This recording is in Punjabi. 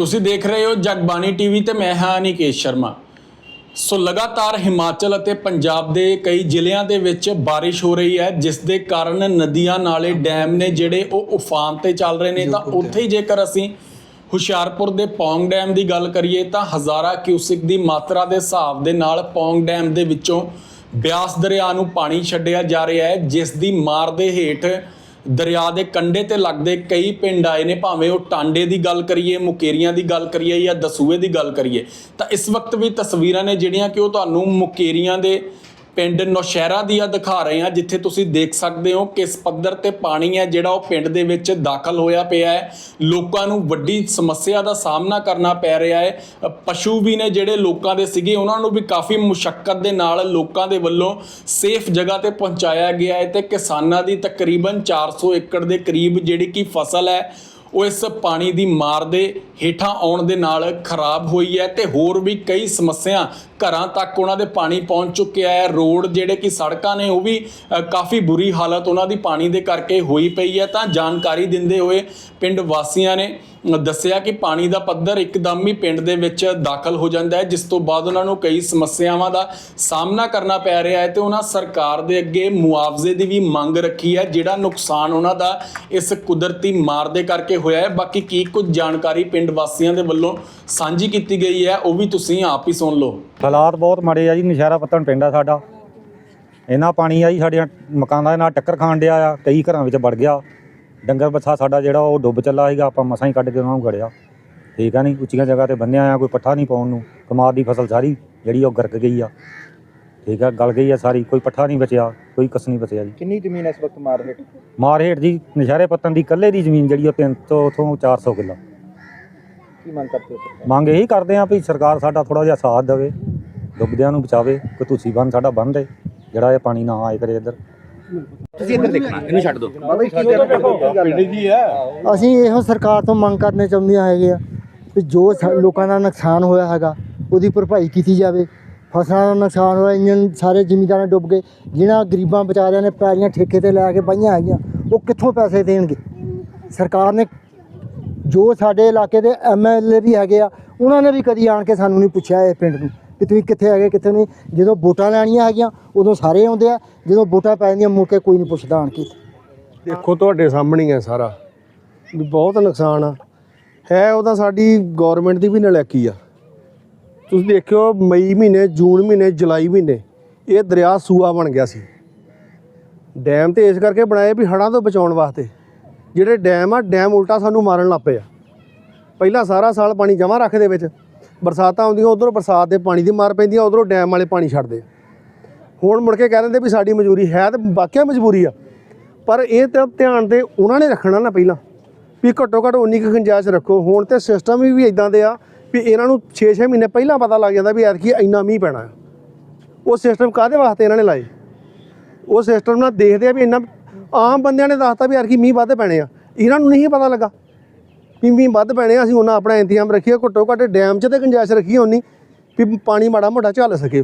ਤੁਸੀਂ ਦੇਖ ਰਹੇ ਹੋ ਜਗਬਾਣੀ ਟੀਵੀ ਤੇ ਮੈਂ ਹਾਂ ਅਨਿਕੇਸ਼ ਸ਼ਰਮਾ। ਸੋ ਲਗਾਤਾਰ ਹਿਮਾਚਲ ਅਤੇ ਪੰਜਾਬ ਦੇ ਕਈ ਜ਼ਿਲ੍ਹਿਆਂ ਦੇ ਵਿੱਚ ਬਾਰਿਸ਼ ਹੋ ਰਹੀ ਹੈ ਜਿਸ ਦੇ ਕਾਰਨ ਨਦੀਆਂ ਨਾਲੇ ਡੈਮ ਨੇ ਜਿਹੜੇ ਉਹ ਉਫਾਨ ਤੇ ਚੱਲ ਰਹੇ ਨੇ ਤਾਂ। ਉੱਥੇ ਹੀ ਜੇਕਰ ਅਸੀਂ ਹੁਸ਼ਿਆਰਪੁਰ ਦੇ ਪੌਂਗ ਡੈਮ ਦੀ ਗੱਲ ਕਰੀਏ ਤਾਂ ਹਜ਼ਾਰਾਂ ਕਿਊਸਿਕ ਦੀ ਮਾਤਰਾ ਦੇ ਹਿਸਾਬ ਦੇ ਨਾਲ ਪੌਂਗ ਡੈਮ ਦੇ ਵਿੱਚੋਂ ਬਿਆਸ ਦਰਿਆ ਨੂੰ ਪਾਣੀ ਛੱਡਿਆ ਜਾ ਰਿਹਾ ਹੈ ਜਿਸ ਦੀ ਮਾਰ ਦੇ ਹੇਠ ਦਰਿਆ ਦੇ ਕੰਢੇ ਤੇ ਲੱਗਦੇ ਕਈ ਪਿੰਡ ਆਏ ਨੇ, ਭਾਵੇਂ ਉਹ ਟਾਂਡੇ ਦੀ ਗੱਲ ਕਰੀਏ, ਮੁਕੇਰੀਆਂ ਦੀ ਗੱਲ ਕਰੀਏ ਜਾਂ ਦਸੂਏ ਦੀ ਗੱਲ ਕਰੀਏ। ਤਾਂ ਇਸ ਵਕਤ ਵੀ ਤਸਵੀਰਾਂ ਨੇ ਜਿਹੜੀਆਂ ਕਿ ਉਹ ਤੁਹਾਨੂੰ ਮੁਕੇਰੀਆਂ ਦੇ ਪਿੰਡ ਨੌਸ਼ਹਿਰਾ ਦੀਆਂ ਦਿਖਾ ਰਹੇ ਹਾਂ, ਜਿੱਥੇ ਤੁਸੀਂ ਦੇਖ ਸਕਦੇ ਹੋ ਕਿਸ ਪੱਧਰ ਤੇ ਪਾਣੀ ਹੈ ਜਿਹੜਾ ਉਹ ਪਿੰਡ ਦੇ ਵਿੱਚ ਦਾਖਲ ਹੋਇਆ ਪਿਆ ਹੈ। ਲੋਕਾਂ ਨੂੰ ਵੱਡੀ ਸਮੱਸਿਆ ਦਾ ਸਾਹਮਣਾ ਕਰਨਾ ਪੈ ਰਿਹਾ ਹੈ। ਪਸ਼ੂ ਵੀ ਨੇ ਜਿਹੜੇ ਲੋਕਾਂ ਦੇ ਸੀਗੇ, ਉਹਨਾਂ ਨੂੰ ਵੀ ਕਾਫੀ ਮੁਸ਼ਕਲ ਦੇ ਨਾਲ ਲੋਕਾਂ ਦੇ ਵੱਲੋਂ ਸੇਫ ਜਗ੍ਹਾ ਤੇ ਪਹੁੰਚਾਇਆ ਗਿਆ ਹੈ ਤੇ ਕਿਸਾਨਾਂ ਦੀ ਤਕਰੀਬਨ 400 ਏਕੜ ਦੇ ਕਰੀਬ ਜਿਹੜੀ ਕਿ ਫਸਲ ਹੈ ਉਹ ਇਸ ਪਾਣੀ ਦੀ ਮਾਰ ਦੇ ਹੇਠਾਂ ਆਉਣ ਦੇ ਨਾਲ ਖਰਾਬ ਹੋਈ ਹੈ ਤੇ ਹੋਰ ਵੀ ਕਈ ਸਮੱਸਿਆ ਘਰਾਂ ਤੱਕ ਉਹਨਾਂ ਦੇ ਪਾਣੀ ਪਹੁੰਚ ਚੁੱਕਿਆ ਹੈ। ਰੋਡ ਜਿਹੜੇ ਕਿ ਸੜਕਾਂ ਨੇ ਉਹ ਵੀ ਕਾਫੀ ਬੁਰੀ ਹਾਲਤ ਉਹਨਾਂ ਦੀ ਪਾਣੀ ਦੇ ਕਰਕੇ ਹੋਈ ਪਈ ਹੈ। ਤਾਂ ਜਾਣਕਾਰੀ ਦਿੰਦੇ ਹੋਏ ਪਿੰਡ ਵਾਸੀਆਂ ਨੇ ਦੱਸਿਆ ਕਿ ਪਾਣੀ ਦਾ ਪੱਧਰ ਇੱਕਦਮ ਹੀ ਪਿੰਡ ਦੇ ਵਿੱਚ ਦਾਖਲ ਹੋ ਜਾਂਦਾ ਹੈ, ਜਿਸ ਤੋਂ ਬਾਅਦ ਉਹਨਾਂ ਨੂੰ ਕਈ ਸਮੱਸਿਆਵਾਂ ਦਾ ਸਾਹਮਣਾ ਕਰਨਾ ਪੈ ਰਿਹਾ ਹੈ ਤੇ ਉਹਨਾਂ ਸਰਕਾਰ ਦੇ ਅੱਗੇ ਮੁਆਵਜ਼ੇ ਦੀ ਵੀ ਮੰਗ ਰੱਖੀ ਹੈ, ਜਿਹੜਾ ਨੁਕਸਾਨ ਉਹਨਾਂ ਦਾ ਇਸ ਕੁਦਰਤੀ ਮਾਰ ਦੇ ਕਰਕੇ ਹੋਇਆ ਹੈ। ਬਾਕੀ ਕੀ ਕੁਝ ਜਾਣਕਾਰੀ ਪਿੰਡ ਵਾਸੀਆਂ ਦੇ ਵੱਲੋਂ ਸਾਂਝੀ ਕੀਤੀ ਗਈ ਹੈ, ਉਹ ਵੀ ਤੁਸੀਂ ਆਪ ਹੀ ਸੁਣ ਲਓ। ਹਾਲਾਤ ਬਹੁਤ ਮਾੜੇ ਆ ਜੀ, ਨਸ਼ਹਿਰਾ ਪੱਤਣ ਪਿੰਡ ਆ ਸਾਡਾ। ਇੰਨਾ ਪਾਣੀ ਆ ਜੀ ਸਾਡੇ ਮਕਾਨਾਂ ਦੇ ਨਾਲ ਟੱਕਰ ਖਾਣ ਡਿਆ ਆ, ਕਈ ਘਰਾਂ ਵਿੱਚ ਵੜ ਗਿਆ। ਡੰਗਰ ਬੱਛਾ ਸਾਡਾ ਜਿਹੜਾ ਉਹ ਡੁੱਬ ਚੱਲਾ ਸੀਗਾ ਆਪਾਂ ਮਸਾਂ ਹੀ ਕੱਢ ਕੇ ਉਹਨਾਂ ਨੂੰ ਗੜਿਆ। ਠੀਕ ਆ ਨਹੀਂ ਉੱਚੀਆਂ ਜਗ੍ਹਾ ਤੇ ਬੰਨਿਆ ਆ ਕੋਈ ਪੱਠਾ ਨਹੀਂ ਪਾਉਣ ਨੂੰ। ਕਮਾਦ ਦੀ ਫਸਲ ਸਾਰੀ ਜਿਹੜੀ ਉਹ ਗਰਕ ਗਈ ਆ। ਠੀਕ ਆ ਗਲ ਗਈ ਆ ਸਾਰੀ ਕੋਈ ਪੱਠਾ ਨਹੀਂ ਬਚਿਆ ਕੋਈ ਕਸ ਨਹੀਂ ਬਚਿਆ ਜੀ। ਕਿੰਨੀ ਜ਼ਮੀਨ ਇਸ ਵਕਤ ਮਾਰ ਹੇਠ? ਮਾਰ ਹੇਠ ਜੀ ਨਸ਼ਹਿਰੇ ਪੱਤਣ ਦੀ ਇਕੱਲੇ ਦੀ ਜ਼ਮੀਨ ਜਿਹੜੀ ਉਹ 300 ਤੋਂ 400 ਕਿੱਲਾ। ਕੀ ਮੰਗ ਕਰਦੇ ਹੋ ਮੰਗ ਇਹੀ ਕਰਦੇ ਆ ਵੀ ਸਰਕਾਰ ਸਾਡਾ ਥੋੜਾ ਜਿਹਾ ਸਾਥ ਦੇਵੇ ਡੁੱਬਦਿਆਂ ਨੂੰ ਬਚਾਵੇ ਕੋਈ ਤੁਸੀਂ ਬੰਨ ਸਾਡਾ ਬੰਨ ਦੇ ਜਿਹੜਾ ਇਹ ਪਾਣੀ ਨਾ ਆਏ ਕਰੇ ਇੱਧਰ। ਤੁਸੀਂ ਇੱਧਰ ਦੇਖਣਾ ਇਹਨੂੰ ਛੱਡ ਦਿਓ ਬਾਬਾ ਜੀ ਕੀ ਅਸੀਂ ਇਹੋ ਸਰਕਾਰ ਤੋਂ ਮੰਗ ਕਰਨੇ ਚਾਹੁੰਦੇ ਹੈਗੇ ਆ ਕਿ ਜੋ ਲੋਕਾਂ ਦਾ ਨੁਕਸਾਨ ਹੋਇਆ ਹੈਗਾ ਉਹਦੀ ਭਰਪਾਈ ਕੀਤੀ ਜਾਵੇ। ਫਸਲਾਂ ਦਾ ਨੁਕਸਾਨ ਹੋਇਆ ਇੰਜਨ ਸਾਰੇ ਜ਼ਿਮੀਂਦਾਰਾਂ ਡੁੱਬ ਗਏ ਜਿਨ੍ਹਾਂ ਗਰੀਬਾਂ ਵਿਚਾਰਿਆਂ ਨੇ ਪੈਲੀਆਂ ਠੇਕੇ ਤੇ ਲੈ ਕੇ ਪਾਈਆਂ ਹੈਗੀਆਂ ਉਹ ਕਿੱਥੋਂ ਪੈਸੇ ਦੇਣਗੇ? ਸਰਕਾਰ ਨੇ ਜੋ ਸਾਡੇ ਇਲਾਕੇ ਦੇ ਐਮਐਲਏ ਵੀ ਹੈਗੇ ਆ ਉਹਨਾਂ ਨੇ ਵੀ ਕਦੀ ਆਣ ਕੇ ਸਾਨੂੰ ਨਹੀਂ ਪੁੱਛਿਆ ਇਹ ਪਿੰਡ ਨੂੰ। ਕਿ ਤੁਸੀਂ ਕਿੱਥੇ ਹੈਗੇ, ਕਿੱਥੇ ਨਹੀਂ। ਜਦੋਂ ਵੋਟਾਂ ਲੈਣੀਆਂ ਹੈਗੀਆਂ, ਉਦੋਂ ਸਾਰੇ ਆਉਂਦੇ ਆ। ਜਦੋਂ ਵੋਟਾਂ ਪੈ ਜਾਂਦੀਆਂ, ਮੁੜ ਕੇ ਕੋਈ ਨਹੀਂ ਪੁੱਛਦਾ ਆਣ ਕੇ। ਦੇਖੋ, ਤੁਹਾਡੇ ਸਾਹਮਣੇ ਹੀ ਹੈ ਸਾਰਾ। ਵੀ ਬਹੁਤ ਨੁਕਸਾਨ ਆ। ਹੈ ਉਹਦਾ ਸਾਡੀ ਗਵਰਨਮੈਂਟ ਦੀ ਵੀ ਨਲੈਕੀ ਆ। ਤੁਸੀਂ ਦੇਖਿਓ, ਮਈ ਮਹੀਨੇ, ਜੂਨ ਮਹੀਨੇ, ਜੁਲਾਈ ਮਹੀਨੇ, ਇਹ ਦਰਿਆ ਸੂਆ ਬਣ ਗਿਆ ਸੀ। ਡੈਮ ਤੇ ਇਸ ਕਰਕੇ ਬਣਾਏ ਵੀ ਹੜ੍ਹਾਂ ਤੋਂ ਬਚਾਉਣ ਵਾਸਤੇ। ਜਿਹੜੇ ਡੈਮ ਆ, ਡੈਮ ਉਲਟਾ ਸਾਨੂੰ ਮਾਰਨ ਲੱਗ ਪਏ ਆ। ਪਹਿਲਾਂ ਸਾਰਾ ਸਾਲ ਪਾਣੀ ਜਮ੍ਹਾਂ ਰੱਖਦੇ ਵਿੱਚ। ਬਰਸਾਤਾਂ ਆਉਂਦੀਆਂ, ਉਧਰੋਂ ਬਰਸਾਤ ਦੇ ਪਾਣੀ ਦੀ ਮਾਰ ਪੈਂਦੀ ਆ, ਉਧਰੋਂ ਡੈਮ ਵਾਲੇ ਪਾਣੀ ਛੱਡਦੇ ਹੁਣ ਮੁੜ ਕੇ ਕਹਿ ਦਿੰਦੇ ਵੀ ਸਾਡੀ ਮਜਬੂਰੀ ਹੈ ਤੇ ਵਾਕਿਆ ਮਜਬੂਰੀ ਆ। ਪਰ ਇਹ ਤਾਂ ਧਿਆਨ ਤੇ ਉਹਨਾਂ ਨੇ ਰੱਖਣਾ ਨਾ ਪਹਿਲਾਂ, ਵੀ ਘੱਟੋ ਘੱਟ ਉਨੀ ਕੁ ਗੁੰਜਾਇਸ਼ ਰੱਖੋ। ਹੁਣ ਤੇ ਸਿਸਟਮ ਵੀ ਇਦਾਂ ਦੇ ਆ ਵੀ ਇਹਨਾਂ ਨੂੰ 6-6 ਮਹੀਨੇ ਪਹਿਲਾਂ ਪਤਾ ਲੱਗ ਜਾਂਦਾ ਵੀ ਐਤਕੀ ਇੰਨਾ ਮੀਂਹ ਪੈਣਾ। ਹੈ ਉਹ ਸਿਸਟਮ ਕਾਦੇ ਵਾਸਤੇ ਇਹਨਾਂ ਨੇ ਲਾਏ? ਉਹ ਸਿਸਟਮ ਨਾਲ ਦੇਖਦੇ ਆ ਵੀ ਇੰਨਾ ਆਮ ਬੰਦਿਆਂ ਨੇ ਦੱਸਤਾ ਵੀ ਐਤਕੀ ਮੀਂਹ ਵੱਧ ਪੈਣੇ ਆ। ਇਹਨਾਂ ਨੂੰ ਨਹੀਂ ਪਤਾ ਲੱਗਾ। ਵੀ ਵੱਧ ਪੈਣੇ ਆ, ਅਸੀਂ ਉਹਨਾਂ ਆਪਣਾ ਇੰਤਜ਼ਾਮ ਰੱਖੀਏ, ਘੱਟੋ ਘੱਟ ਡੈਮ 'ਚ ਤੇ ਗੁੰਜਾਇਸ਼ ਰੱਖੀਏ ਉਨੀ ਵੀ ਪਾਣੀ ਮਾੜਾ ਮੋਟਾ ਝੱਲ ਸਕੇ।